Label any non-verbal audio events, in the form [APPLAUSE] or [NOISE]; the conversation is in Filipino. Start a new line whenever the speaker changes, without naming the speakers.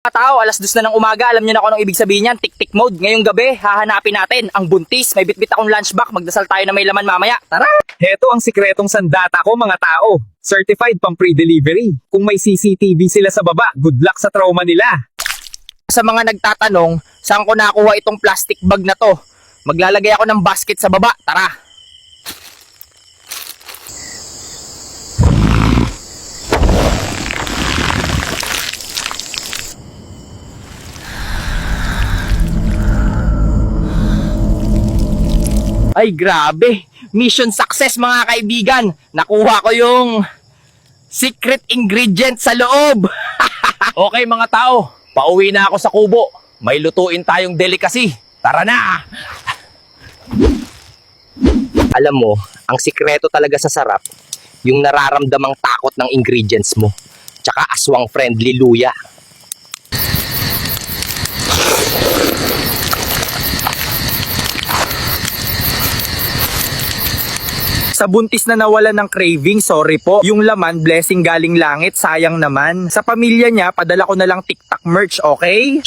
Mga tao, alas dos na ng umaga, alam niyo na kung anong ibig sabihin yan, tik-tik mode. Ngayong gabi, hahanapin natin ang buntis. May bitbit akong lunchbox, magdasal tayo na may laman mamaya. Tara!
Heto ang sikretong sandata ko mga tao. Certified pang pre-delivery. Kung may CCTV sila sa baba, good luck sa trauma nila.
Sa mga nagtatanong, saan ko nakuha itong plastic bag na to? Maglalagay ako ng basket sa baba, tara! Ay grabe! Mission success mga kaibigan! Nakuha ko yung secret ingredient sa loob! [LAUGHS]
Okay mga tao, pauwi na ako sa kubo. May lutuin tayong delicacy. Tara na!
Alam mo, ang sikreto talaga sa sarap, yung nararamdamang takot ng ingredients mo. Tsaka aswang friendly luya. Sa buntis na nawala ng craving, sorry po. Yung laman, blessing galing langit, sayang naman. Sa pamilya niya, padala ko na lang TikTok merch, okay?